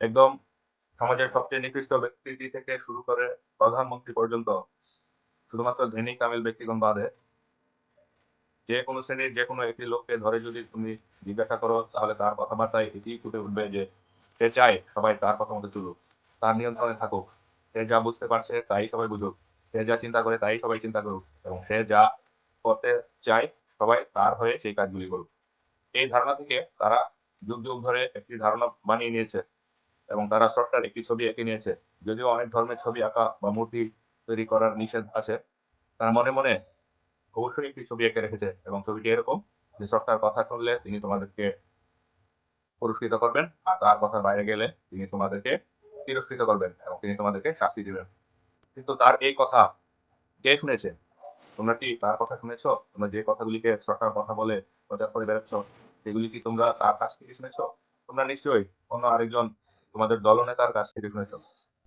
একদম সমাজের সবচেয়ে নিকৃষ্ট ব্যক্তি থেকে শুরু করে প্রধানমন্ত্রী পর্যন্ত, শুধুমাত্র ধনী কামিল ব্যক্তিগণ বাদে, যে কোনো শ্রেণির যে কোনো একটি লোককে ধরে যদি তুমি জিজ্ঞাসা করো, তাহলে তার কথাবার্তায় এটি ফুটে উঠবে যে সে চায় সবাই তার কথা মতো চলুক, তার নিয়ন্ত্রণে থাকুক, সে যা বুঝতে পারছে তাই সবাই বুঝুক, সে যা চিন্তা করে তাই সবাই চিন্তা করুক, এবং সে যা করতে চায় সবাই তার হয়ে সেই কাজগুলি করুক। এই ধারণা থেকে তারা যুগ যুগ ধরে একটি ধারণা বানিয়ে নিয়েছে। এবং তারা স্রষ্টার একটি ছবি এঁকে নিয়েছে। যদিও অনেক ধর্মের ছবি আঁকা বা মূর্তি তৈরি করার নিষেধ আছে, তার মনে মনে অবশ্যই একটি ছবি এঁকে রেখেছে এবং ছবিটি এরকম যে স্রষ্টার কথা শুনলে তিনি তোমাদেরকে পুরস্কৃত করবেন আর তার কথার বাইরে গেলে তিনি তোমাদেরকে তিরস্কৃত করবেন এবং তিনি তোমাদেরকে শাস্তি দিবেন। কিন্তু তার এই কথা কে শুনেছে? তোমরা কি তার কথা শুনেছো? তোমরা যে কথাগুলিকে সরকার কথা বলে প্রচার করে বেড়াচ্ছ, সেগুলি কি তোমরা তার কাছ থেকে শুনেছো? তোমরা নিশ্চয়ই অন্য আরেকজন তোমাদের দলনেতার কাছ থেকে শুনেছো।